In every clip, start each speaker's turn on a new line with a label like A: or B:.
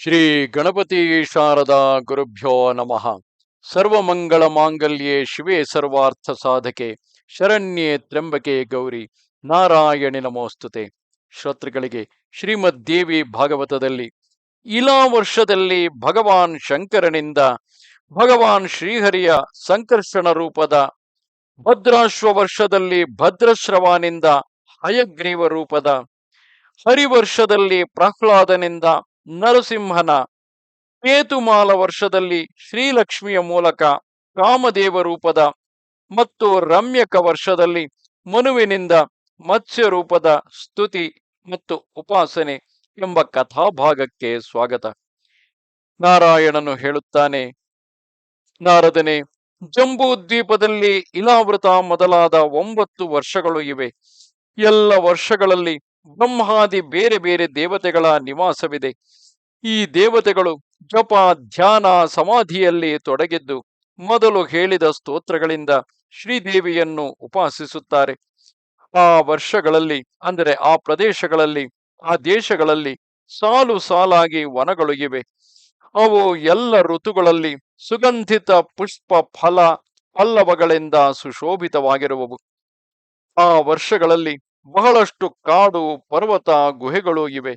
A: ಶ್ರೀ ಗಣಪತಿ ಶಾರದಾ ಗುರುಭ್ಯೋ ನಮಃ. ಸರ್ವಮಂಗಳ ಮಾಂಗಲ್ಯೇ ಶಿವೇ ಸರ್ವಾರ್ಥ ಸಾಧಕೆ, ಶರಣ್ಯೆ ತ್ರ್ಯಂಬಕೆ ಗೌರಿ, ನಾರಾಯಣಿ ನಮೋಸ್ತುತೆ. ಶ್ರೋತೃಗಳಿಗೆ ಶ್ರೀಮದ್ ದೇವಿ ಭಾಗವತದಲ್ಲಿ, ಇಲಾ ವರ್ಷದಲ್ಲಿ ಭಗವಾನ್ ಶಂಕರನಿಂದ ಭಗವಾನ್ ಶ್ರೀಹರಿಯ ಸಂಕರ್ಷಣ ರೂಪದ ಭದ್ರಾಶ್ವ ವರ್ಷದಲ್ಲಿ ಭದ್ರಶ್ರವಾನಿಂದ ಹಯಗ್ರೀವ ರೂಪದ ಹರಿವರ್ಷದಲ್ಲಿ ಪ್ರಹ್ಲಾದನಿಂದ ನರಸಿಂಹನ ಕೇತುಮಾಲ ವರ್ಷದಲ್ಲಿ ಶ್ರೀಲಕ್ಷ್ಮಿಯ ಮೂಲಕ ಕಾಮದೇವ ರೂಪದ ಮತ್ತು ರಮ್ಯಕ ವರ್ಷದಲ್ಲಿ ಮನುವಿನಿಂದ ಮತ್ಸ್ಯ ರೂಪದ ಸ್ತುತಿ ಮತ್ತು ಉಪಾಸನೆ ಎಂಬ ಕಥಾಭಾಗಕ್ಕೆ ಸ್ವಾಗತ. ನಾರಾಯಣನು ಹೇಳುತ್ತಾನೆ, ನಾರದನೆ ಜಂಬೂ ದ್ವೀಪದಲ್ಲಿ ಇಲಾವೃತ ಮೊದಲಾದ ಒಂಬತ್ತು ವರ್ಷಗಳು ಇವೆ. ಎಲ್ಲ ವರ್ಷಗಳಲ್ಲಿ ಬ್ರಹ್ಮಾದಿ ಬೇರೆ ಬೇರೆ ದೇವತೆಗಳ ನಿವಾಸವಿದೆ. ಈ ದೇವತೆಗಳು ಜಪ, ಧ್ಯಾನ, ಸಮಾಧಿಯಲ್ಲಿ ತೊಡಗಿದ್ದು ಮೊದಲು ಹೇಳಿದ ಸ್ತೋತ್ರಗಳಿಂದ ಶ್ರೀದೇವಿಯನ್ನು ಉಪಾಸಿಸುತ್ತಾರೆ. ಆ ವರ್ಷಗಳಲ್ಲಿ, ಅಂದರೆ ಆ ಪ್ರದೇಶಗಳಲ್ಲಿ, ಆ ದೇಶಗಳಲ್ಲಿ ಸಾಲು ಸಾಲಾಗಿ ವನಗಳು ಇವೆ ಅವು ಎಲ್ಲ ಋತುಗಳಲ್ಲಿ ಸುಗಂಧಿತ ಪುಷ್ಪ ಫಲ, ಪಲ್ಲವಗಳಿಂದ ಸುಶೋಭಿತವಾಗಿರುವವು. ಆ ವರ್ಷಗಳಲ್ಲಿ ಬಹಳಷ್ಟು ಕಾಡು, ಪರ್ವತ, ಗುಹೆಗಳು ಇವೆ.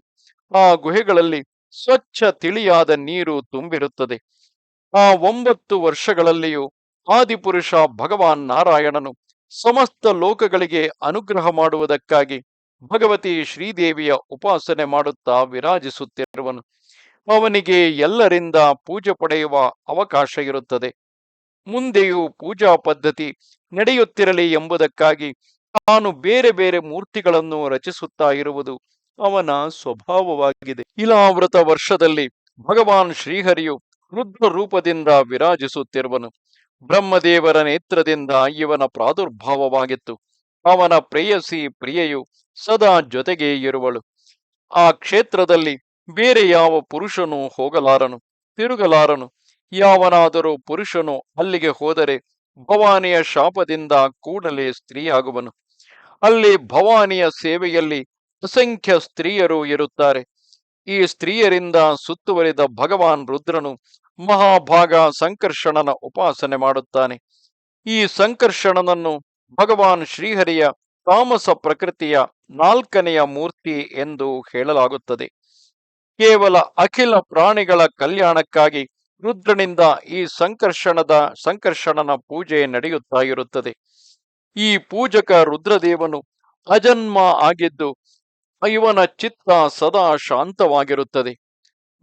A: ಆ ಗುಹೆಗಳಲ್ಲಿ ಸ್ವಚ್ಛ ತಿಳಿಯಾದ ನೀರು ತುಂಬಿರುತ್ತದೆ. ಆ ಒಂಬತ್ತು ವರ್ಷಗಳಲ್ಲಿಯೂ ಆದಿಪುರುಷ ಭಗವಾನ್ ನಾರಾಯಣನು ಸಮಸ್ತ ಲೋಕಗಳಿಗೆ ಅನುಗ್ರಹ ಮಾಡುವುದಕ್ಕಾಗಿ ಭಗವತಿ ಶ್ರೀದೇವಿಯ ಉಪಾಸನೆ ಮಾಡುತ್ತಾ ವಿರಾಜಿಸುತ್ತಿರುವನು. ಅವನಿಗೆ ಎಲ್ಲರಿಂದ ಪೂಜೆ ಪಡೆಯುವ ಅವಕಾಶ ಇರುತ್ತದೆ. ಮುಂದೆಯೂ ಪೂಜಾ ಪದ್ಧತಿ ನಡೆಯುತ್ತಿರಲಿ ಎಂಬುದಕ್ಕಾಗಿ ತಾನು ಬೇರೆ ಬೇರೆ ಮೂರ್ತಿಗಳನ್ನು ರಚಿಸುತ್ತಾ ಇರುವುದು ಅವನ ಸ್ವಭಾವವಾಗಿದೆ. ಇಲಾವೃತ ವರ್ಷದಲ್ಲಿ ಭಗವಾನ್ ಶ್ರೀಹರಿಯು ರುದ್ರ ರೂಪದಿಂದ ವಿರಾಜಿಸುತ್ತಿರುವನು. ಬ್ರಹ್ಮದೇವರ ನೇತ್ರದಿಂದ ಇವನ ಪ್ರಾದುರ್ಭಾವವಾಗಿತ್ತು. ಅವನ ಪ್ರೇಯಸಿ ಪ್ರಿಯೆಯು ಸದಾ ಜೊತೆಗೆ ಇರುವಳು. ಆ ಕ್ಷೇತ್ರದಲ್ಲಿ ಬೇರೆ ಯಾವ ಪುರುಷನು ಹೋಗಲಾರನು, ತಿರುಗಲಾರನು. ಯಾವನಾದರೂ ಪುರುಷನು ಅಲ್ಲಿಗೆ ಹೋದರೆ ಭವಾನಿಯ ಶಾಪದಿಂದ ಕೂಡಲೇ ಸ್ತ್ರೀಯಾಗುವನು. ಅಲ್ಲಿ ಭವಾನಿಯ ಸೇವೆಯಲ್ಲಿ ಅಸಂಖ್ಯ ಸ್ತ್ರೀಯರು ಇರುತ್ತಾರೆ. ಈ ಸ್ತ್ರೀಯರಿಂದ ಸುತ್ತುವರಿದ ಭಗವಾನ್ ರುದ್ರನು ಮಹಾಭಾಗ ಸಂಕರ್ಷಣನ ಉಪಾಸನೆ ಮಾಡುತ್ತಾನೆ. ಈ ಸಂಕರ್ಷಣನನ್ನು ಭಗವಾನ್ ಶ್ರೀಹರಿಯ ತಾಮಸ ಪ್ರಕೃತಿಯ ನಾಲ್ಕನೆಯ ಮೂರ್ತಿ ಎಂದು ಹೇಳಲಾಗುತ್ತದೆ. ಕೇವಲ ಅಖಿಲ ಪ್ರಾಣಿಗಳ ಕಲ್ಯಾಣಕ್ಕಾಗಿ ರುದ್ರನಿಂದ ಈ ಸಂಕರ್ಷಣದ, ಸಂಕರ್ಷಣನ ಪೂಜೆ ನಡೆಯುತ್ತಾ ಇರುತ್ತದೆ. ಈ ಪೂಜಕ ರುದ್ರದೇವನು ಅಜನ್ಮ ಆಗಿದ್ದು, ಇವನ ಚಿತ್ತ ಸದಾ ಶಾಂತವಾಗಿರುತ್ತದೆ.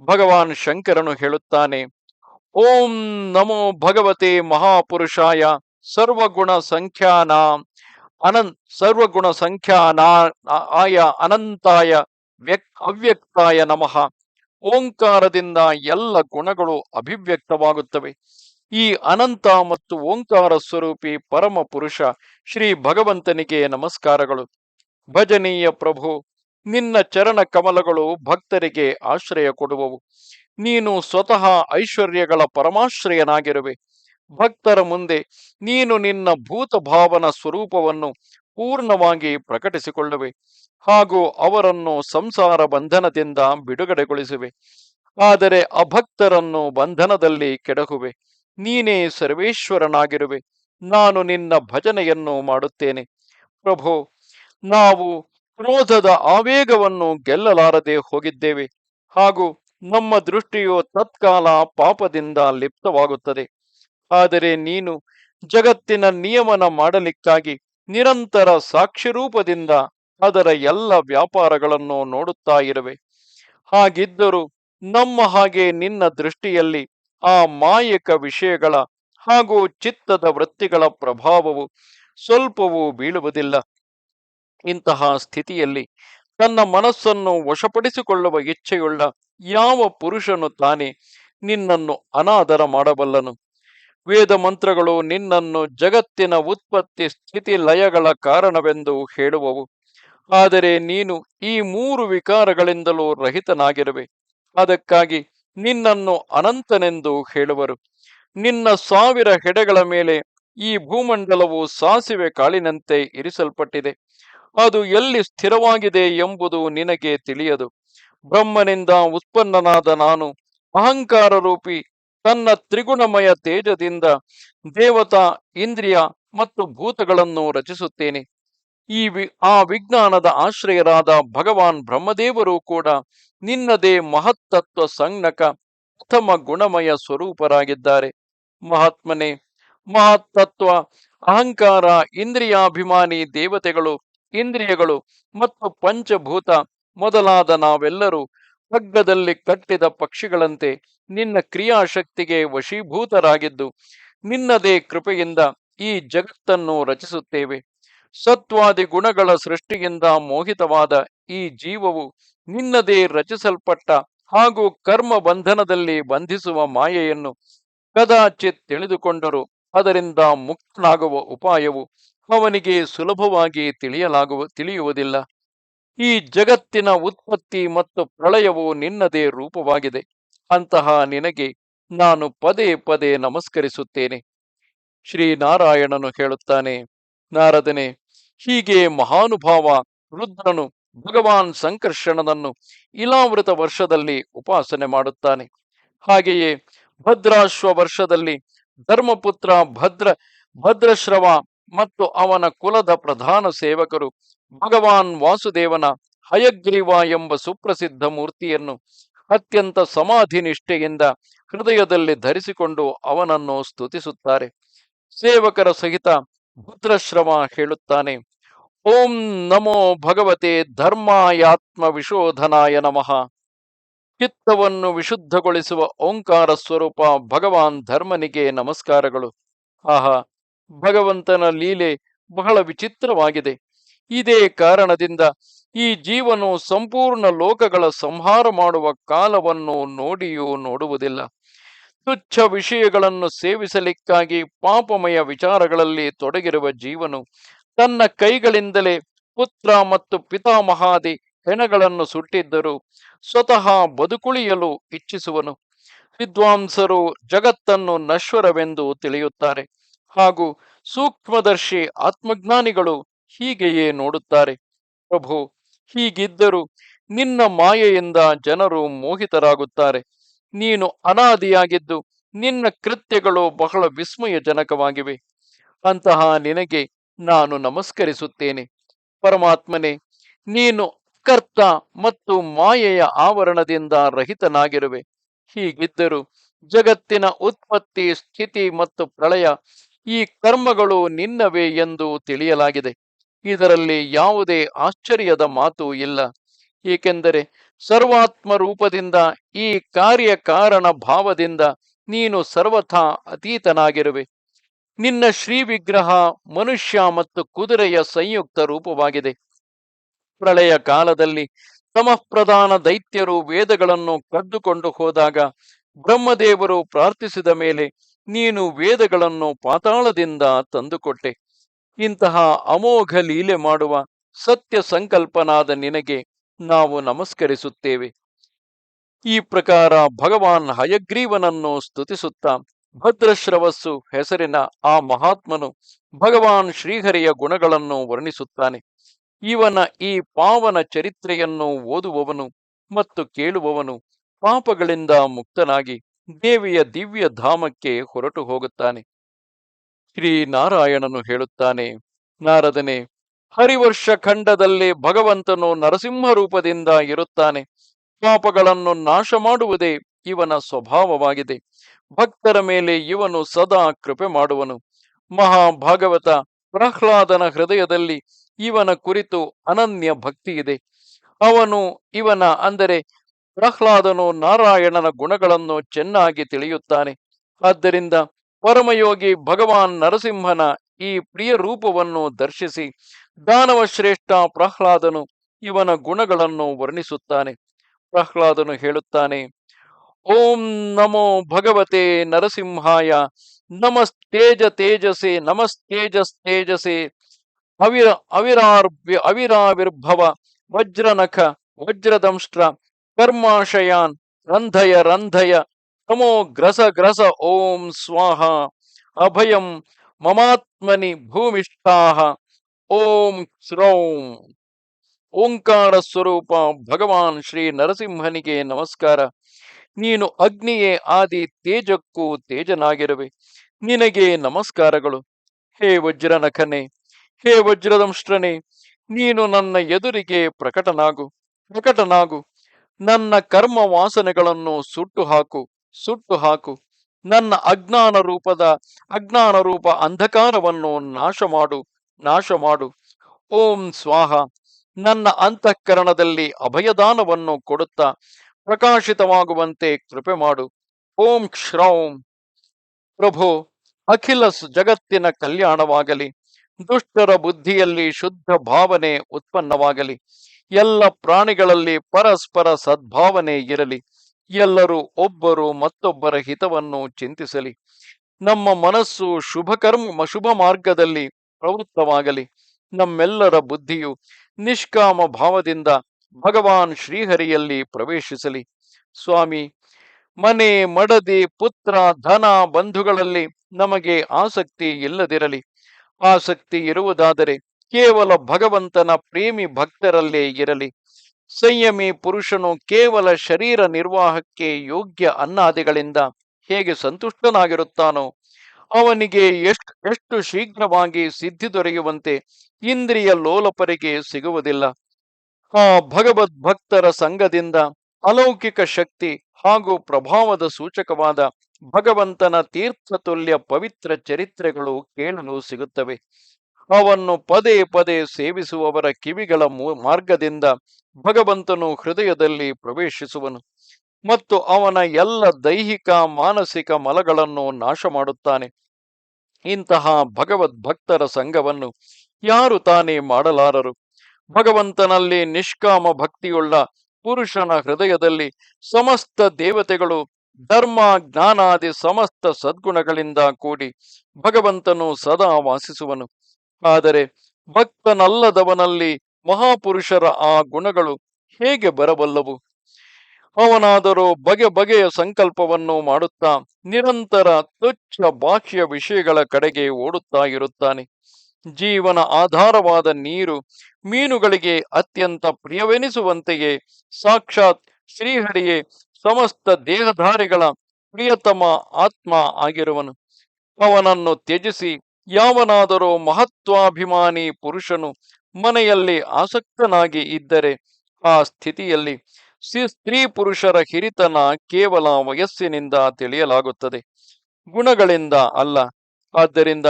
A: ಭಗವಾನ್ ಶಂಕರನು ಹೇಳುತ್ತಾನೆ, ಓಂ ನಮೋ ಭಗವತೆ ಮಹಾಪುರುಷಾಯ ಸರ್ವಗುಣ ಸಂಖ್ಯಾನ ಅನಂತ ಸರ್ವಗುಣ ಸಂಖ್ಯಾನ, ಆಯ ಅನಂತಾಯ ವ್ಯಕ್ ಅವ್ಯಕ್ತಾಯ ನಮಃ. ಓಂಕಾರದಿಂದ ಎಲ್ಲ ಗುಣಗಳು ಅಭಿವ್ಯಕ್ತವಾಗುತ್ತವೆ. ಈ ಅನಂತ ಮತ್ತು ಓಂಕಾರ ಸ್ವರೂಪಿ ಪರಮ ಪುರುಷ ಶ್ರೀ ಭಗವಂತನಿಗೆ ನಮಸ್ಕಾರಗಳು. ಭಜನೀಯ ಪ್ರಭು, ನಿನ್ನ ಚರಣ ಕಮಲಗಳು ಭಕ್ತರಿಗೆ ಆಶ್ರಯ ಕೊಡುವವು. ನೀನು ಸ್ವತಃ ಐಶ್ವರ್ಯಗಳ ಪರಮಾಶ್ರಯನಾಗಿರುವೆ. ಭಕ್ತರ ಮುಂದೆ ನೀನು ನಿನ್ನ ಭೂತಭಾವನ ಸ್ವರೂಪವನ್ನು ಪೂರ್ಣವಾಗಿ ಪ್ರಕಟಿಸಿಕೊಳ್ಳುವೆ ಹಾಗೂ ಅವರನ್ನು ಸಂಸಾರ ಬಂಧನದಿಂದ ಬಿಡುಗಡೆಗೊಳಿಸುವೆ. ಆದರೆ ಅಭಕ್ತರನ್ನು ಬಂಧನದಲ್ಲಿ ಕೆಡಹುವೆ. ನೀನೇ ಸರ್ವೇಶ್ವರನಾಗಿರುವೆ. ನಾನು ನಿನ್ನ ಭಜನೆಯನ್ನು ಮಾಡುತ್ತೇನೆ. ಪ್ರಭು, ನಾವು ಕ್ರೋಧದ ಆವೇಗವನ್ನು ಗೆಲ್ಲಲಾರದೆ ಹೋಗಿದ್ದೇವೆ ಹಾಗೂ ನಮ್ಮ ದೃಷ್ಟಿಯು ತತ್ಕಾಲ ಪಾಪದಿಂದ ಲಿಪ್ತವಾಗುತ್ತದೆ. ಆದರೆ ನೀನು ಜಗತ್ತಿನ ನಿಯಮನ ಮಾಡಲಿಕ್ಕಾಗಿ ನಿರಂತರ ಸಾಕ್ಷಿರೂಪದಿಂದ ಅದರ ಎಲ್ಲ ವ್ಯಾಪಾರಗಳನ್ನು ನೋಡುತ್ತಾ ಇರುವೆ. ಹಾಗಿದ್ದರೂ ನಮ್ಮ ಹಾಗೆ ನಿನ್ನ ದೃಷ್ಟಿಯಲ್ಲಿ ಆ ಮಾಯಕ ವಿಷಯಗಳ ಹಾಗೂ ಚಿತ್ತದ ವೃತ್ತಿಗಳ ಪ್ರಭಾವವು ಸ್ವಲ್ಪವೂ ಬೀಳುವುದಿಲ್ಲ. ಇಂತಹ ಸ್ಥಿತಿಯಲ್ಲಿ ತನ್ನ ಮನಸ್ಸನ್ನು ವಶಪಡಿಸಿಕೊಳ್ಳುವ ಇಚ್ಛೆಯುಳ್ಳ ಯಾವ ಪುರುಷನು ತಾನೇ ನಿನ್ನನ್ನು ಅನಾದರ ಮಾಡಬಲ್ಲನು. ವೇದ ಮಂತ್ರಗಳು ನಿನ್ನನ್ನು ಜಗತ್ತಿನ ಉತ್ಪತ್ತಿ ಸ್ಥಿತಿ ಲಯಗಳ ಕಾರಣವೆಂದು ಹೇಳುವವು. ಆದರೆ ನೀನು ಈ ಮೂರು ವಿಕಾರಗಳಿಂದಲೂ ರಹಿತನಾಗಿರುವೆ. ಅದಕ್ಕಾಗಿ ನಿನ್ನನ್ನು ಅನಂತನೆಂದು ಹೇಳುವರು. ನಿನ್ನ ಸಾವಿರ ಹೆಡೆಗಳ ಮೇಲೆ ಈ ಭೂಮಂಡಲವು ಸಾಸಿವೆ ಕಾಳಿನಂತೆ ಇರಿಸಲ್ಪಟ್ಟಿದೆ. ಅದು ಎಲ್ಲಿ ಸ್ಥಿರವಾಗಿದೆ ಎಂಬುದು ನಿನಗೆ ತಿಳಿಯದು. ಬ್ರಹ್ಮನಿಂದ ಉತ್ಪನ್ನನಾದ ನಾನು ಅಹಂಕಾರ ರೂಪಿ ತನ್ನ ತ್ರಿಗುಣಮಯ ತೇಜದಿಂದ ದೇವತಾ, ಇಂದ್ರಿಯ ಮತ್ತು ಭೂತಗಳನ್ನು ರಚಿಸುತ್ತೇನೆ. ಈ ವಿ, ಆ ವಿಜ್ಞಾನದ ಆಶ್ರಯರಾದ ಭಗವಾನ್ ಬ್ರಹ್ಮದೇವರು ಕೂಡ ನಿನ್ನದೇ ಮಹತ್ತತ್ವ ಸಂಜ್ಞಕ ಉತ್ತಮ ಗುಣಮಯ ಸ್ವರೂಪರಾಗಿದ್ದಾರೆ. ಮಹಾತ್ಮನೆ, ಮಹತ್ತತ್ವ, ಅಹಂಕಾರ, ಇಂದ್ರಿಯಾಭಿಮಾನಿ ದೇವತೆಗಳು, ಇಂದ್ರಿಯಗಳು ಮತ್ತು ಪಂಚಭೂತ ಮೊದಲಾದ ನಾವೆಲ್ಲರೂ ಹಗ್ಗದಲ್ಲಿ ಕಟ್ಟಿದ ಪಕ್ಷಿಗಳಂತೆ ನಿನ್ನ ಕ್ರಿಯಾಶಕ್ತಿಗೆ ವಶೀಭೂತರಾಗಿದ್ದು, ನಿನ್ನದೇ ಕೃಪೆಯಿಂದ ಈ ಜಗತ್ತನ್ನು ರಚಿಸುತ್ತೇವೆ. ಸತ್ವಾದಿ ಗುಣಗಳ ಸೃಷ್ಟಿಯಿಂದ ಮೋಹಿತವಾದ ಈ ಜೀವವು ನಿನ್ನದೇ ರಚಿಸಲ್ಪಟ್ಟ ಹಾಗೂ ಕರ್ಮ ಬಂಧನದಲ್ಲಿ ಬಂಧಿಸುವ ಮಾಯೆಯನ್ನು ಕದಾಚಿತ್ ತಿಳಿದುಕೊಂಡರೂ. ಅದರಿಂದ ಮುಕ್ತನಾಗುವ ಉಪಾಯವು ಅವನಿಗೆ ಸುಲಭವಾಗಿ ತಿಳಿಯಲಾಗುವ ತಿಳಿಯುವುದಿಲ್ಲ. ಈ ಜಗತ್ತಿನ ಉತ್ಪತ್ತಿ ಮತ್ತು ಪ್ರಳಯವು ನಿನ್ನದೇ ರೂಪವಾಗಿದೆ. ಅಂತಹ ನಿನಗೆ ನಾನು ಪದೇ ಪದೇ ನಮಸ್ಕರಿಸುತ್ತೇನೆ. ಶ್ರೀನಾರಾಯಣನು ಹೇಳುತ್ತಾನೆ, ನಾರದನೆ, ಹೀಗೆ ಮಹಾನುಭಾವ ರುದ್ರನು ಭಗವಾನ್ ಸಂಕರ್ಷಣನನ್ನು ಇಲಾವೃತ ವರ್ಷದಲ್ಲಿ ಉಪಾಸನೆ ಮಾಡುತ್ತಾನೆ. ಹಾಗೆಯೇ ಭದ್ರಾಶ್ವ ವರ್ಷದಲ್ಲಿ ಧರ್ಮಪುತ್ರ ಭದ್ರ ಭದ್ರಶ್ರವ ಮತ್ತು ಅವನ ಕುಲದ ಪ್ರಧಾನ ಸೇವಕರು ಭಗವಾನ್ ವಾಸುದೇವನ ಹಯಗ್ರೀವ ಎಂಬ ಸುಪ್ರಸಿದ್ಧ ಮೂರ್ತಿಯನ್ನು ಅತ್ಯಂತ ಸಮಾಧಿ ನಿಷ್ಠೆಯಿಂದ ಹೃದಯದಲ್ಲಿ ಧರಿಸಿಕೊಂಡು ಅವನನ್ನು ಸ್ತುತಿಸುತ್ತಾರೆ. ಸೇವಕರ ಸಹಿತ ಭದ್ರಶ್ರಮ ಹೇಳುತ್ತಾನೆ, ಓಂ ನಮೋ ಭಗವತೆ ಧರ್ಮಾಯಾತ್ಮ ವಿಶೋಧನಾಯ ನಮಃ. ಚಿತ್ತವನ್ನು ವಿಶುದ್ಧಗೊಳಿಸುವ ಓಂಕಾರ ಸ್ವರೂಪ ಭಗವಾನ್ ಧರ್ಮನಿಗೆ ನಮಸ್ಕಾರಗಳು. ಆಹಾ, ಭಗವಂತನ ಲೀಲೆ ಬಹಳ ವಿಚಿತ್ರವಾಗಿದೆ. ಇದೇ ಕಾರಣದಿಂದ ಈ ಜೀವನು ಸಂಪೂರ್ಣ ಲೋಕಗಳ ಸಂಹಾರ ಮಾಡುವ ಕಾಲವನ್ನು ನೋಡಿಯೂ ನೋಡುವುದಿಲ್ಲ. ತುಚ್ಛ ವಿಷಯಗಳನ್ನು ಸೇವಿಸಲಿಕ್ಕಾಗಿ ಪಾಪಮಯ ವಿಚಾರಗಳಲ್ಲಿ ತೊಡಗಿರುವ ಜೀವನು ತನ್ನ ಕೈಗಳಿಂದಲೇ ಪುತ್ರ ಮತ್ತು ಪಿತಾಮಹಾದಿ ಹೆಣಗಳನ್ನು ಸುಟ್ಟಿದ್ದರೂ ಸ್ವತಃ ಬದುಕುಳಿಯಲು ಇಚ್ಛಿಸುವನು. ವಿದ್ವಾಂಸರು ಜಗತ್ತನ್ನು ನಶ್ವರವೆಂದು ತಿಳಿಯುತ್ತಾರೆ. ಹಾಗೂ ಸೂಕ್ಷ್ಮದರ್ಶಿ ಆತ್ಮಜ್ಞಾನಿಗಳು ಹೀಗೆಯೇ ನೋಡುತ್ತಾರೆ. ಪ್ರಭು, ಹೀಗಿದ್ದರೂ ನಿನ್ನ ಮಾಯೆಯಿಂದ ಜನರು ಮೋಹಿತರಾಗುತ್ತಾರೆ. ನೀನು ಅನಾದಿಯಾಗಿದ್ದು ನಿನ್ನ ಕೃತ್ಯಗಳು ಬಹಳ ವಿಸ್ಮಯಜನಕವಾಗಿವೆ. ಅಂತಹ ನಿನಗೆ ನಾನು ನಮಸ್ಕರಿಸುತ್ತೇನೆ. ಪರಮಾತ್ಮನೇ, ನೀನು ಕರ್ತ ಮತ್ತು ಮಾಯೆಯ ಆವರಣದಿಂದ ರಹಿತನಾಗಿರುವೆ. ಹೀಗಿದ್ದರೂ ಜಗತ್ತಿನ ಉತ್ಪತ್ತಿ, ಸ್ಥಿತಿ ಮತ್ತು ಪ್ರಳಯ ಈ ಕರ್ಮಗಳು ನಿನ್ನವೇ ಎಂದು ತಿಳಿಯಲಾಗಿದೆ. ಇದರಲ್ಲಿ ಯಾವುದೇ ಆಶ್ಚರ್ಯದ ಮಾತು ಇಲ್ಲ. ಏಕೆಂದರೆ ಸರ್ವಾತ್ಮ ರೂಪದಿಂದ ಈ ಕಾರ್ಯ ಕಾರಣ ಭಾವದಿಂದ ನೀನು ಸರ್ವಥಾ ಅತೀತನಾಗಿರುವೆ. ನಿನ್ನ ಶ್ರೀ ವಿಗ್ರಹ ಮನುಷ್ಯ ಮತ್ತು ಕುದುರೆಯ ಸಂಯುಕ್ತ ರೂಪವಾಗಿದೆ. ಪ್ರಳಯ ಕಾಲದಲ್ಲಿ ಸಮಪ್ರಧಾನ ದೈತ್ಯರು ವೇದಗಳನ್ನು ಕದ್ದುಕೊಂಡು ಹೋದಾಗ ಬ್ರಹ್ಮದೇವರು ಪ್ರಾರ್ಥಿಸಿದ ಮೇಲೆ ನೀನು ವೇದಗಳನ್ನು ಪಾತಾಳದಿಂದ ತಂದುಕೊಟ್ಟೆ. ಇಂತಹ ಅಮೋಘ ಲೀಲೆ ಮಾಡುವ ಸತ್ಯ ಸಂಕಲ್ಪನಾದ ನಿನಗೆ ನಾವು ನಮಸ್ಕರಿಸುತ್ತೇವೆ. ಈ ಪ್ರಕಾರ ಭಗವಾನ್ ಹಯಗ್ರೀವನನ್ನು ಸ್ತುತಿಸುತ್ತಾ ಭದ್ರಶ್ರವಸ್ಸು ಹೆಸರಿನ ಆ ಮಹಾತ್ಮನು ಭಗವಾನ್ ಶ್ರೀಹರಿಯ ಗುಣಗಳನ್ನು ವರ್ಣಿಸುತ್ತಾನೆ. ಇವನ ಈ ಪಾವನ ಚರಿತ್ರೆಯನ್ನು ಓದುವವನು ಮತ್ತು ಕೇಳುವವನು ಪಾಪಗಳಿಂದ ಮುಕ್ತನಾಗಿ ದೇವಿಯ ದಿವ್ಯ ಧಾಮಕ್ಕೆ ಹೊರಟು ಹೋಗುತ್ತಾನೆ. ಶ್ರೀ ನಾರಾಯಣನು ಹೇಳುತ್ತಾನೆ, ನಾರದನೆ, ಹರಿವರ್ಷ ಖಂಡದಲ್ಲಿ ಭಗವಂತನು ನರಸಿಂಹ ರೂಪದಿಂದ ಇರುತ್ತಾನೆ. ಪಾಪಗಳನ್ನು ನಾಶ ಮಾಡುವುದೇ ಇವನ ಸ್ವಭಾವವಾಗಿದೆ. ಭಕ್ತರ ಮೇಲೆ ಇವನು ಸದಾ ಕೃಪೆ ಮಾಡುವನು. ಮಹಾಭಾಗವತ ಪ್ರಹ್ಲಾದನ ಹೃದಯದಲ್ಲಿ ಇವನ ಕುರಿತು ಅನನ್ಯ ಭಕ್ತಿ ಇದೆ. ಅವನು ಇವನ ಅಂದರೆ ಪ್ರಹ್ಲಾದನು ನಾರಾಯಣನ ಗುಣಗಳನ್ನು ಚೆನ್ನಾಗಿ ತಿಳಿಯುತ್ತಾನೆ. ಆದ್ದರಿಂದ ಪರಮಯೋಗಿ ಭಗವಾನ್ ನರಸಿಂಹನ ಈ ಪ್ರಿಯ ರೂಪವನ್ನು ದರ್ಶಿಸಿ ದಾನವ ಶ್ರೇಷ್ಠ ಪ್ರಹ್ಲಾದನು ಇವನ ಗುಣಗಳನ್ನು ವರ್ಣಿಸುತ್ತಾನೆ. ಪ್ರಹ್ಲಾದನು ಹೇಳುತ್ತಾನೆ, ಓಂ ನಮೋ ಭಗವತೆ ನರಸಿಂಹಾಯ, ನಮಸ್ತೇಜ ತೇಜಸೆ ನಮಸ್ತೇಜಸ್ ತೇಜಸೆ ಅವಿರ ಅವಿರಾರ್ಭ್ಯ ಅವಿರಾವಿರ್ಭವ, ವಜ್ರನಖ ವಜ್ರದಂಷ್ಟ್ರ, ಕರ್ಮಾಶಯಾನ್, ರಂಧಯ ರಂಧಯ ತಮೋ ಗ್ರಸ ಗ್ರಸ ಓಂ ಸ್ವಾಹ ಅಭಯಂ ಮಮಾತ್ಮನಿ ಭೂಮಿಷ್ಠಾ ಓಂ ಶ್ರೌಂ ಓಂಕಾರ ಸ್ವರೂಪ ಭಗವಾನ್ ಶ್ರೀ ನರಸಿಂಹನಿಗೆ ನಮಸ್ಕಾರ ನೀನು ಅಗ್ನಿಯೇ ಆದಿ ತೇಜಕ್ಕೂ ತೇಜನಾಗಿರುವೆ. ನಿನಗೆ ನಮಸ್ಕಾರಗಳು. ಹೇ ವಜ್ರನಖನೆ ಹೇ ವಜ್ರದಂಶ್ರನೆ ನೀನು ನನ್ನ ಎದುರಿಗೆ ಪ್ರಕಟನಾಗು ಪ್ರಕಟನಾಗು. ನನ್ನ ಕರ್ಮ ವಾಸನೆಗಳನ್ನು ಸುಟ್ಟು ಹಾಕು ಸುಟ್ಟು ಹಾಕು. ನನ್ನ ಅಜ್ಞಾನ ರೂಪದ, ಅಜ್ಞಾನ ರೂಪ ಅಂಧಕಾರವನ್ನು ನಾಶ ಮಾಡು ನಾಶ ಮಾಡು. ಓಂ ಸ್ವಾಹ. ನನ್ನ ಅಂತಃಕರಣದಲ್ಲಿ ಅಭಯದಾನವನ್ನು ಕೊಡುತ್ತಾ ಪ್ರಕಾಶಿತವಾಗುವಂತೆ ಕೃಪೆ ಮಾಡು. ಓಂ ಶ್ರೌಂ. ಪ್ರಭು ಅಖಿಲ ಜಗತ್ತಿನ ಕಲ್ಯಾಣವಾಗಲಿ. ದುಷ್ಟರ ಬುದ್ಧಿಯಲ್ಲಿ ಶುದ್ಧ ಭಾವನೆ ಉತ್ಪನ್ನವಾಗಲಿ. ಎಲ್ಲ ಪ್ರಾಣಿಗಳಲ್ಲಿ ಪರಸ್ಪರ ಸದ್ಭಾವನೆ ಇರಲಿ. ಎಲ್ಲರೂ ಒಬ್ಬರು ಮತ್ತೊಬ್ಬರ ಹಿತವನ್ನು ಚಿಂತಿಸಲಿ. ನಮ್ಮ ಮನಸ್ಸು ಶುಭ ಕರ್ಮ, ಶುಭ ಮಾರ್ಗದಲ್ಲಿ ಪ್ರವೃತ್ತವಾಗಲಿ. ನಮ್ಮೆಲ್ಲರ ಬುದ್ಧಿಯು ನಿಷ್ಕಾಮ ಭಾವದಿಂದ ಭಗವಾನ್ ಶ್ರೀಹರಿಯಲ್ಲಿ ಪ್ರವೇಶಿಸಲಿ. ಸ್ವಾಮಿ, ಮನೆ ಮಡದಿ ಪುತ್ರ ಧನ ಬಂಧುಗಳಲ್ಲಿ ನಮಗೆ ಆಸಕ್ತಿ ಇಲ್ಲದಿರಲಿ. ಆಸಕ್ತಿ ಇರುವುದಾದರೆ ಕೇವಲ ಭಗವಂತನ ಪ್ರೇಮಿ ಭಕ್ತರಲ್ಲೇ ಇರಲಿ. ಸಂಯಮಿ ಪುರುಷನು ಕೇವಲ ಶರೀರ ನಿರ್ವಾಹಕ್ಕೆ ಯೋಗ್ಯ ಅನ್ನಾದಿಗಳಿಂದ ಹೇಗೆ ಸಂತುಷ್ಟನಾಗಿರುತ್ತಾನೋ, ಅವನಿಗೆ ಎಷ್ಟು ಎಷ್ಟು ಶೀಘ್ರವಾಗಿ ಸಿದ್ಧಿ ದೊರೆಯುವಂತೆ ಇಂದ್ರಿಯ ಲೋಲಪರಿಗೆ ಸಿಗುವುದಿಲ್ಲ. ಆ ಭಗವದ್ ಭಕ್ತರ ಸಂಘದಿಂದ ಅಲೌಕಿಕ ಶಕ್ತಿ ಹಾಗೂ ಪ್ರಭಾವದ ಸೂಚಕವಾದ ಭಗವಂತನ ತೀರ್ಥತುಲ್ಯ ಪವಿತ್ರ ಚರಿತ್ರೆಗಳು ಕೇಳಲು ಸಿಗುತ್ತವೆ. ಅವನ್ನು ಪದೇ ಪದೇ ಸೇವಿಸುವವರ ಕಿವಿಗಳ ಮಾರ್ಗದಿಂದ ಭಗವಂತನು ಹೃದಯದಲ್ಲಿ ಪ್ರವೇಶಿಸುವನು ಮತ್ತು ಅವನ ಎಲ್ಲ ದೈಹಿಕ, ಮಾನಸಿಕ ಮಲಗಳನ್ನು ನಾಶ ಮಾಡುತ್ತಾನೆ ಇಂತಹ ಭಗವದ್ ಭಕ್ತರ ಸಂಘವನ್ನು ಯಾರು ತಾನೇ ಮಾಡಲಾರರು? ಭಗವಂತನಲ್ಲಿ ನಿಷ್ಕಾಮ ಭಕ್ತಿಯುಳ್ಳ ಪುರುಷನ ಹೃದಯದಲ್ಲಿ ಸಮಸ್ತ ದೇವತೆಗಳು ಧರ್ಮ, ಜ್ಞಾನಾದಿ ಸಮಸ್ತ ಸದ್ಗುಣಗಳಿಂದ ಕೂಡಿ ಭಗವಂತನು ಸದಾ ವಾಸಿಸುವನು. ಆದರೆ ಭಕ್ತನಲ್ಲದವನಲ್ಲಿ ಮಹಾಪುರುಷರ ಆ ಗುಣಗಳು ಹೇಗೆ ಬರಬಲ್ಲವು? ಅವನಾದರೂ ಬಗೆ ಬಗೆಯ ಸಂಕಲ್ಪವನ್ನು ಮಾಡುತ್ತಾ ನಿರಂತರ ತುಚ್ಛ ಬಾಹ್ಯ ವಿಷಯಗಳ ಕಡೆಗೆ ಓಡುತ್ತಾ ಇರುತ್ತಾನೆ. ಜೀವನ ಆಧಾರವಾದ ನೀರು ಮೀನುಗಳಿಗೆ ಅತ್ಯಂತ ಪ್ರಿಯವೆನಿಸುವಂತೆಯೇ, ಸಾಕ್ಷಾತ್ ಶ್ರೀಹರಿಯೇ ಸಮಸ್ತ ದೇಹಧಾರಿಗಳ ಪ್ರಿಯತಮ ಆತ್ಮ ಆಗಿರುವನು. ಅವನನ್ನು ತ್ಯಜಿಸಿ ಯಾವನಾದರೂ ಮಹತ್ವಾಭಿಮಾನಿ ಪುರುಷನು ಮನೆಯಲ್ಲಿ ಆಸಕ್ತನಾಗಿ ಇದ್ದರೆ ಆ ಸ್ಥಿತಿಯಲ್ಲಿ ಸ್ತ್ರೀ ಪುರುಷರ ಹಿರಿತನ ಕೇವಲ ವಯಸ್ಸಿನಿಂದ ತಿಳಿಯಲಾಗುತ್ತದೆ. ಗುಣಗಳಿಂದ ಅಲ್ಲ. ಆದ್ದರಿಂದ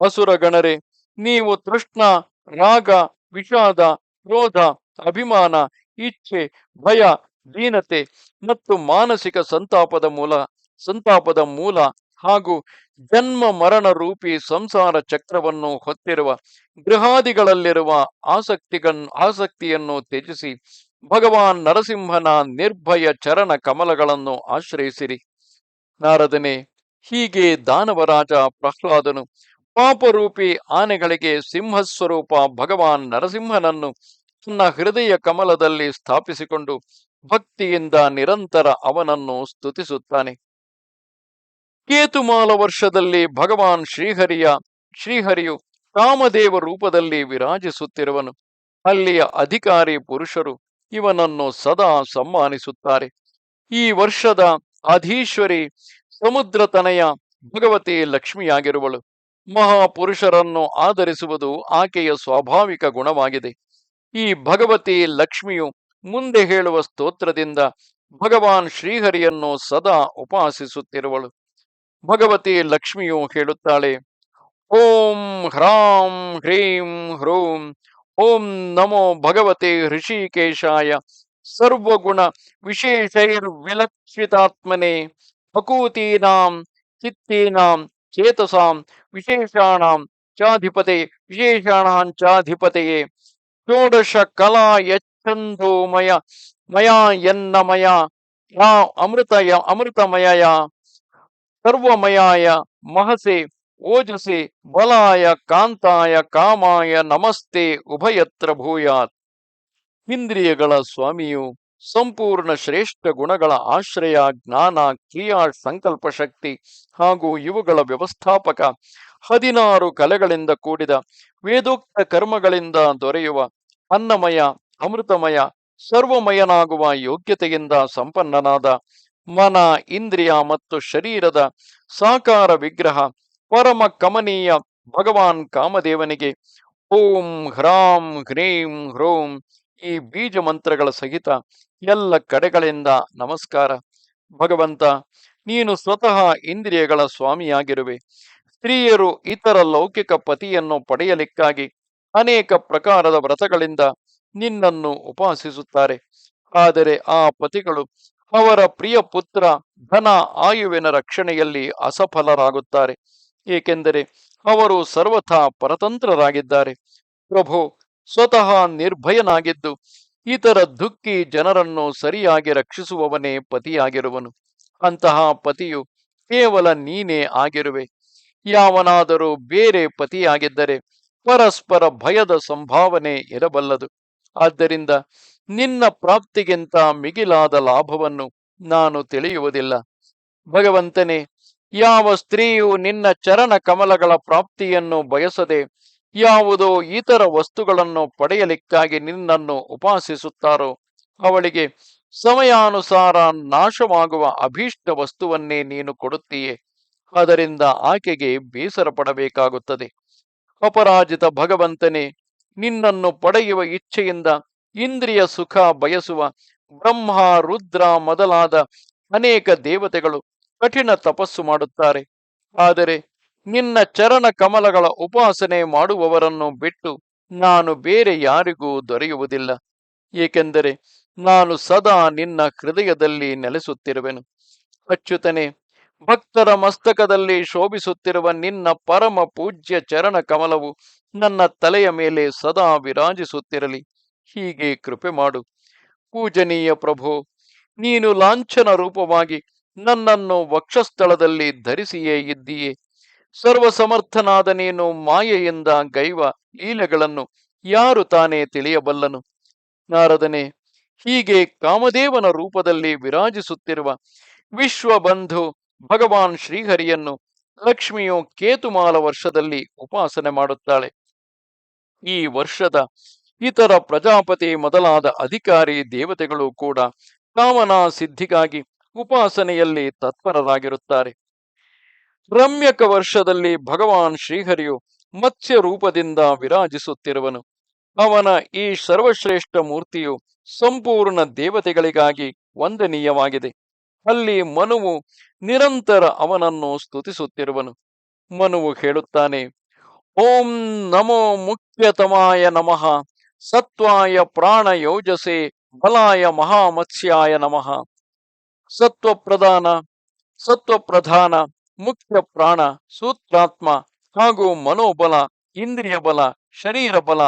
A: ಅಸುರ ಗಣರೇ, ನೀವು ತೃಷ್ಣ, ರಾಗ, ವಿಷಾದ, ಕ್ರೋಧ, ಅಭಿಮಾನ, ಇಚ್ಛೆ, ಭಯ, ದೀನತೆ ಮತ್ತು ಮಾನಸಿಕ ಸಂತಾಪದ ಮೂಲ ಸಂತಾಪದ ಮೂಲ ಹಾಗೂ ಜನ್ಮ ಮರಣ ರೂಪಿ ಸಂಸಾರ ಚಕ್ರವನ್ನು ಹೊತ್ತಿರುವ ಗೃಹಾದಿಗಳಲ್ಲಿರುವ ಆಸಕ್ತಿಗನ್, ಆಸಕ್ತಿಯನ್ನು ತ್ಯಜಿಸಿ ಭಗವಾನ್ ನರಸಿಂಹನ ನಿರ್ಭಯ ಚರಣ ಕಮಲಗಳನ್ನು ಆಶ್ರಯಿಸಿರಿ. ನಾರದನೆ, ಹೀಗೆ ದಾನವರಾಜ ಪ್ರಹ್ಲಾದನು ಪಾಪರೂಪಿ ಆನೆಗಳಿಗೆ ಸಿಂಹಸ್ವರೂಪ ಭಗವಾನ್ ನರಸಿಂಹನನ್ನು ತನ್ನ ಹೃದಯ ಕಮಲದಲ್ಲಿ ಸ್ಥಾಪಿಸಿಕೊಂಡು ಭಕ್ತಿಯಿಂದ ನಿರಂತರ ಅವನನ್ನು ಸ್ತುತಿಸುತ್ತಾನೆ. ಕೇತುಮಾಲ ವರ್ಷದಲ್ಲಿ ಭಗವಾನ್ ಶ್ರೀಹರಿಯ, ಶ್ರೀಹರಿಯು ಕಾಮದೇವ ರೂಪದಲ್ಲಿ ವಿರಾಜಿಸುತ್ತಿರುವನು. ಅಲ್ಲಿಯ ಅಧಿಕಾರಿ ಪುರುಷರು ಇವನನ್ನು ಸದಾ ಸಮ್ಮಾನಿಸುತ್ತಾರೆ. ಈ ವರ್ಷದ ಅಧೀಶ್ವರಿ ಸಮುದ್ರ ತನೆಯ ಭಗವತಿ ಲಕ್ಷ್ಮಿಯಾಗಿರುವಳು. ಮಹಾಪುರುಷರನ್ನು ಆಧರಿಸುವುದು ಆಕೆಯ ಸ್ವಾಭಾವಿಕ ಗುಣವಾಗಿದೆ. ಈ ಭಗವತಿ ಲಕ್ಷ್ಮಿಯು ಮುಂದೆ ಹೇಳುವ ಸ್ತೋತ್ರದಿಂದ ಭಗವಾನ್ ಶ್ರೀಹರಿಯನ್ನು ಸದಾ ಉಪಾಸಿಸುತ್ತಿರುವಳು. ಭಗವತಿ ಲಕ್ಷ್ಮಿಯು ಹೇಳುತ್ತಾಳೆ ಓಂ ಹ್ರಾಂ ಹ್ರೀಂ ಹ್ರೂಂ, ಓಂ ನಮೋ ಭಗವತೆ ಋಷಿಕೇಶಾಯ, ಸರ್ವಗುಣ ವಿಶೇಷೈರ್ವಿಲಕ್ಷಿತಾತ್ಮನೆ ಅಕೂತೀನಾಂ ಚಿತ್ತೀನಾಂ, ಚೇತಸಾಂ, ವಿಶೇಷಾಣಾಂ, ಚಾಧಿಪತೆ, ವಿಶೇಷಾಣಾಂ ಚಾಧಿಪತೆಯೇ ಷೋಡಶ ಕಲಾ ಯಚ್ಛಂದೋಮಯ ಮಯ ಎನ್ನಮಯ ಅಮೃತಯ ಅಮೃತಮಯಯ ಸರ್ವಮಯಾಯ ಮಹಸೆ ಓಜಸೆ ಬಲಾಯ ಕಾಂತಾಯ ಕಾಮಾಯ ನಮಸ್ತೆ ಉಭಯತ್ರ ಭೂಯಾತ್. ಇಂದ್ರಿಯಗಳ ಸ್ವಾಮಿಯು ಸಂಪೂರ್ಣ ಶ್ರೇಷ್ಠ ಗುಣಗಳ ಆಶ್ರಯ, ಜ್ಞಾನ, ಕ್ರಿಯಾ, ಸಂಕಲ್ಪ ಶಕ್ತಿ ಹಾಗೂ ಇವುಗಳ ವ್ಯವಸ್ಥಾಪಕ ಹದಿನಾರು ಕಲೆಗಳಿಂದ ಕೂಡಿದ ವೇದೋಕ್ತ ಕರ್ಮಗಳಿಂದ ದೊರೆಯುವ ಅನ್ನಮಯ, ಅಮೃತಮಯ, ಸರ್ವಮಯನಾಗುವ ಯೋಗ್ಯತೆಯಿಂದ ಸಂಪನ್ನನಾದ ಮನ, ಇಂದ್ರಿಯ ಮತ್ತು ಶರೀರದ ಸಾಕಾರ ವಿಗ್ರಹ, ಪರಮ ಕಮನೀಯ ಭಗವಾನ್ ಕಾಮದೇವನಿಗೆ ಓಂ ಹ್ರಾಂ ಹ್ರೀಂ ಹ್ರೋಂ ಈ ಬೀಜ ಮಂತ್ರಗಳ ಸಹಿತ ಎಲ್ಲ ಕಡೆಗಳಿಂದ ನಮಸ್ಕಾರ. ಭಗವಂತ, ನೀನು ಸ್ವತಃ ಇಂದ್ರಿಯಗಳ ಸ್ವಾಮಿಯಾಗಿರುವೆ. ಸ್ತ್ರೀಯರು ಇತರ ಲೌಕಿಕ ಪತಿಯನ್ನು ಪಡೆಯಲಿಕ್ಕಾಗಿ ಅನೇಕ ಪ್ರಕಾರದ ವ್ರತಗಳಿಂದ ನಿನ್ನನ್ನು ಉಪಾಸಿಸುತ್ತಾರೆ. ಆದರೆ ಆ ಪತಿಗಳು ಅವರ ಪ್ರಿಯ ಪುತ್ರ ಧನ ಆಯುವಿನ ರಕ್ಷಣೆಯಲ್ಲಿ ಅಸಫಲರಾಗುತ್ತಾರೆ. ಏಕೆಂದರೆ ಅವರು ಸರ್ವಥಾ ಪರತಂತ್ರರಾಗಿದ್ದಾರೆ. ಪ್ರಭು ಸ್ವತಃ ನಿರ್ಭಯನಾಗಿದ್ದು ಇತರ ದುಃಖಿ ಜನರನ್ನು ಸರಿಯಾಗಿ ರಕ್ಷಿಸುವವನೇ ಪತಿಯಾಗಿರುವನು. ಅಂತಹ ಪತಿಯು ಕೇವಲ ನೀನೇ ಆಗಿರುವೆ. ಯಾವನಾದರೂ ಬೇರೆ ಪತಿಯಾಗಿದ್ದರೆ ಪರಸ್ಪರ ಭಯದ ಸಂಭಾವನೆ ಇರಬಲ್ಲದು. ಆದ್ದರಿಂದ ನಿನ್ನ ಪ್ರಾಪ್ತಿಗಿಂತ ಮಿಗಿಲಾದ ಲಾಭವನ್ನು ನಾನು ತಿಳಿಯುವುದಿಲ್ಲ. ಭಗವಂತನೇ, ಯಾವ ಸ್ತ್ರೀಯು ನಿನ್ನ ಚರಣ ಕಮಲಗಳ ಪ್ರಾಪ್ತಿಯನ್ನು ಬಯಸದೆ ಯಾವುದೋ ಇತರ ವಸ್ತುಗಳನ್ನು ಪಡೆಯಲಿಕ್ಕಾಗಿ ನಿನ್ನನ್ನು ಉಪಾಸಿಸುತ್ತಾರೋ, ಅವಳಿಗೆ ಸಮಯಾನುಸಾರ ನಾಶವಾಗುವ ಅಭೀಷ್ಟ ವಸ್ತುವನ್ನೇ ನೀನು ಕೊಡುತ್ತೀಯೆ. ಅದರಿಂದ ಆಕೆಗೆ ಬೇಸರ ಪಡಬೇಕಾಗುತ್ತದೆ ಅಪರಾಜಿತ ಭಗವಂತನೇ, ನಿನ್ನನ್ನು ಪಡೆಯುವ ಇಚ್ಛೆಯಿಂದ ಇಂದ್ರಿಯ ಸುಖ ಬಯಸುವ ಬ್ರಹ್ಮ, ರುದ್ರ ಮೊದಲಾದ ಅನೇಕ ದೇವತೆಗಳು ಕಠಿಣ ತಪಸ್ಸು ಮಾಡುತ್ತಾರೆ. ಆದರೆ ನಿನ್ನ ಚರಣ ಕಮಲಗಳ ಉಪಾಸನೆ ಮಾಡುವವರನ್ನು ಬಿಟ್ಟು ನಾನು ಬೇರೆ ಯಾರಿಗೂ ದೊರೆಯುವುದಿಲ್ಲ. ಏಕೆಂದರೆ ನಾನು ಸದಾ ನಿನ್ನ ಹೃದಯದಲ್ಲಿ ನೆಲೆಸುತ್ತಿರುವೆನು. ಅಚ್ಯುತನೆ, ಭಕ್ತರ ಮಸ್ತಕದಲ್ಲಿ ಶೋಭಿಸುತ್ತಿರುವ ನಿನ್ನ ಪರಮ ಪೂಜ್ಯ ಚರಣ ಕಮಲವು ನನ್ನ ತಲೆಯ ಮೇಲೆ ಸದಾ ವಿರಾಜಿಸುತ್ತಿರಲಿ. ಹೀಗೆ ಕೃಪೆ ಮಾಡು. ಪೂಜನೀಯ ಪ್ರಭು, ನೀನು ಲಾಂಛನ ರೂಪವಾಗಿ ನನ್ನನ್ನು ವಕ್ಷಸ್ಥಳದಲ್ಲಿ ಧರಿಸಿಯೇ ಇದ್ದೀಯೆ. ಸರ್ವಸಮರ್ಥನಾದ ನೀನು ಮಾಯೆಯಿಂದ ಗೈವ ಲೀಲೆಗಳನ್ನು ಯಾರು ತಾನೇ ತಿಳಿಯಬಲ್ಲನು. ನಾರದನೆ, ಹೀಗೆ ಕಾಮದೇವನ ರೂಪದಲ್ಲಿ ವಿರಾಜಿಸುತ್ತಿರುವ ವಿಶ್ವಬಂಧು ಭಗವಾನ್ ಶ್ರೀಹರಿಯನ್ನು ಲಕ್ಷ್ಮಿಯು ಕೇತುಮಾಲ ವರ್ಷದಲ್ಲಿ ಉಪಾಸನೆ ಮಾಡುತ್ತಾಳೆ. ಈ ವರ್ಷದ ಇತರ ಪ್ರಜಾಪತಿ ಮೊದಲಾದ ಅಧಿಕಾರಿ ದೇವತೆಗಳು ಕೂಡ ಕಾಮನಾ ಸಿದ್ಧಿಗಾಗಿ ಉಪಾಸನೆಯಲ್ಲಿ ತತ್ಪರರಾಗಿರುತ್ತಾರೆ. ರಮ್ಯಕ ವರ್ಷದಲ್ಲಿ ಭಗವಾನ್ ಶ್ರೀಹರಿಯು ಮತ್ಸ್ಯ ರೂಪದಿಂದ ವಿರಾಜಿಸುತ್ತಿರುವನು. ಅವನ ಈ ಸರ್ವಶ್ರೇಷ್ಠ ಮೂರ್ತಿಯು ಸಂಪೂರ್ಣ ದೇವತೆಗಳಿಗಾಗಿ ವಂದನೀಯವಾಗಿದೆ. ಅಲ್ಲಿ ಮನುವು ನಿರಂತರ ಅವನನ್ನು ಸ್ತುತಿಸುತ್ತಿರುವನು. ಮನುವು ಹೇಳುತ್ತಾನೆ, ಓಂ ನಮೋ ಮುಖ್ಯತಮಾಯ ನಮಃ. ಸತ್ವಾಯ ಪ್ರಾಣ ಯೋಜಸೆ ಬಲಾಯ ಮಹಾಮತ್ಸ್ಯಾಯ ನಮಃ. ಸತ್ವ ಪ್ರಧಾನ ಸತ್ವ ಪ್ರಧಾನ ಮುಖ್ಯ ಪ್ರಾಣ, ಸೂತ್ರಾತ್ಮ ಹಾಗೂ ಮನೋಬಲ, ಇಂದ್ರಿಯ ಬಲ, ಶರೀರ ಬಲ,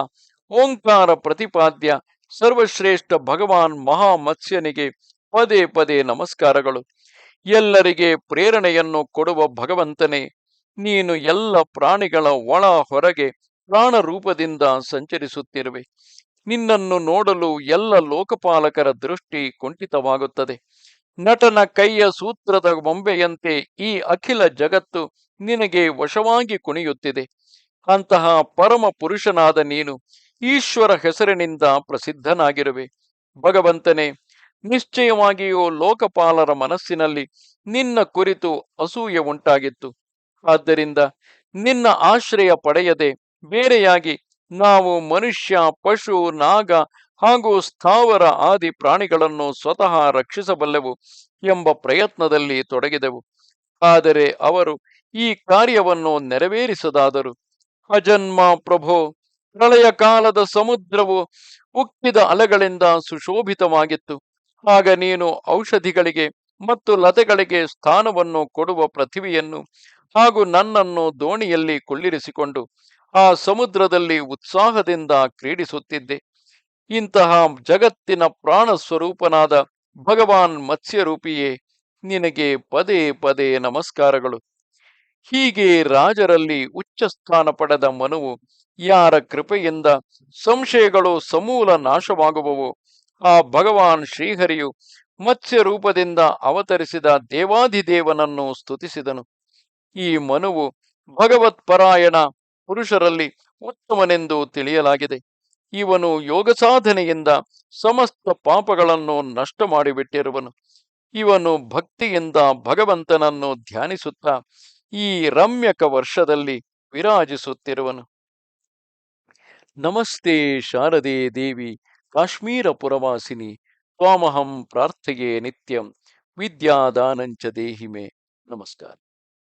A: ಓಂಕಾರ ಪ್ರತಿಪಾದ್ಯ, ಸರ್ವಶ್ರೇಷ್ಠ ಭಗವಾನ್ ಮಹಾಮತ್ಸ್ಯನಿಗೆ ಪದೇ ಪದೇ ನಮಸ್ಕಾರಗಳು. ಎಲ್ಲರಿಗೆ ಪ್ರೇರಣೆಯನ್ನು ಕೊಡುವ ಭಗವಂತನೇ, ನೀನು ಎಲ್ಲ ಪ್ರಾಣಿಗಳ ಒಳ ಹೊರಗೆ ಪ್ರಾಣ ರೂಪದಿಂದ ಸಂಚರಿಸುತ್ತಿರುವೆ. ನಿನ್ನನ್ನು ನೋಡಲು ಎಲ್ಲ ಲೋಕಪಾಲಕರ ದೃಷ್ಟಿ ಕುಂಠಿತವಾಗುತ್ತದೆ. ನಟನ ಕೈಯ ಸೂತ್ರದ ಬೊಂಬೆಯಂತೆ ಈ ಅಖಿಲ ಜಗತ್ತು ನಿನಗೆ ವಶವಾಗಿ ಕುಣಿಯುತ್ತಿದೆ. ಅಂತಹ ಪರಮ ಪುರುಷನಾದ ನೀನು ಈಶ್ವರ ಹೆಸರಿನಿಂದ ಪ್ರಸಿದ್ಧನಾಗಿರುವೆ. ಭಗವಂತನೇ, ನಿಶ್ಚಯವಾಗಿಯೂ ಲೋಕಪಾಲರ ಮನಸ್ಸಿನಲ್ಲಿ ನಿನ್ನ ಕುರಿತು ಅಸೂಯೆ ಉಂಟಾಗಿತ್ತು. ಆದ್ದರಿಂದ ನಿನ್ನ ಆಶ್ರಯ ಪಡೆಯದೆ ಬೇರೆಯಾಗಿ ನಾವು ಮನುಷ್ಯ, ಪಶು, ನಾಗ ಹಾಗೂ ಸ್ಥಾವರ ಆದಿ ಪ್ರಾಣಿಗಳನ್ನು ಸ್ವತಃ ರಕ್ಷಿಸಬಲ್ಲೆವು ಎಂಬ ಪ್ರಯತ್ನದಲ್ಲಿ ತೊಡಗಿದೆವು. ಆದರೆ ಅವರು ಈ ಕಾರ್ಯವನ್ನು ನೆರವೇರಿಸದಾದರು. ಅಜನ್ಮ ಪ್ರಭು, ಪ್ರಳಯ ಕಾಲದ ಸಮುದ್ರವು ಉಕ್ಕಿದ ಅಲೆಗಳಿಂದ ಸುಶೋಭಿತವಾಗಿತ್ತು. ಆಗ ನೀನು ಔಷಧಿಗಳಿಗೆ ಮತ್ತು ಲತೆಗಳಿಗೆ ಸ್ಥಾನವನ್ನು ಕೊಡುವ ಪ್ರತಿಭೆಯನ್ನು ಹಾಗೂ ನನ್ನನ್ನು ದೋಣಿಯಲ್ಲಿ ಕುಳ್ಳಿರಿಸಿಕೊಂಡು ಆ ಸಮುದ್ರದಲ್ಲಿ ಉತ್ಸಾಹದಿಂದ ಕ್ರೀಡಿಸುತ್ತಿದ್ದೆ. ಇಂತಹ ಜಗತ್ತಿನ ಪ್ರಾಣ ಸ್ವರೂಪನಾದ ಭಗವಾನ್ ಮತ್ಸ್ಯರೂಪಿಯೇ, ನಿನಗೆ ಪದೇ ಪದೇ ನಮಸ್ಕಾರಗಳು. ಹೀಗೆ ರಾಜರಲ್ಲಿ ಉಚ್ಚ ಸ್ಥಾನ ಪಡೆದ ಮನುವು ಯಾರ ಕೃಪೆಯಿಂದ ಸಂಶಯಗಳು ಸಮೂಲ ನಾಶವಾಗುವವು, ಆ ಭಗವಾನ್ ಶ್ರೀಹರಿಯು ಮತ್ಸ್ಯ ರೂಪದಿಂದ ಅವತರಿಸಿದ ದೇವಾಧಿದೇವನನ್ನು ಸ್ತುತಿಸಿದನು. ಈ ಮನುವು ಭಗವತ್ಪರಾಯಣ ಪುರುಷರಲ್ಲಿ ಉತ್ತಮನೆಂದು ತಿಳಿಯಲಾಗಿದೆ. ಇವನು ಯೋಗ ಸಾಧನೆಯಿಂದ ಸಮಸ್ತ ಪಾಪಗಳನ್ನು ನಷ್ಟ ಮಾಡಿಬಿಟ್ಟಿರುವನು. ಇವನು ಭಕ್ತಿಯಿಂದ ಭಗವಂತನನ್ನು ಧ್ಯಾನಿಸುತ್ತಾ ಈ ರಮ್ಯಕ ವರ್ಷದಲ್ಲಿ ವಿರಾಜಿಸುತ್ತಿರುವನು. ನಮಸ್ತೆ ಶಾರದೆ ದೇವಿ ಕಾಶ್ಮೀರ ಪುರವಾಸಿನಿ ತ್ವಾಮಹಂ ಪ್ರಾರ್ಥೆಯೇ ನಿತ್ಯಂ, ವಿದ್ಯಾದಾನಂಚ ದೇಹಿಮೆ. ನಮಸ್ಕಾರ.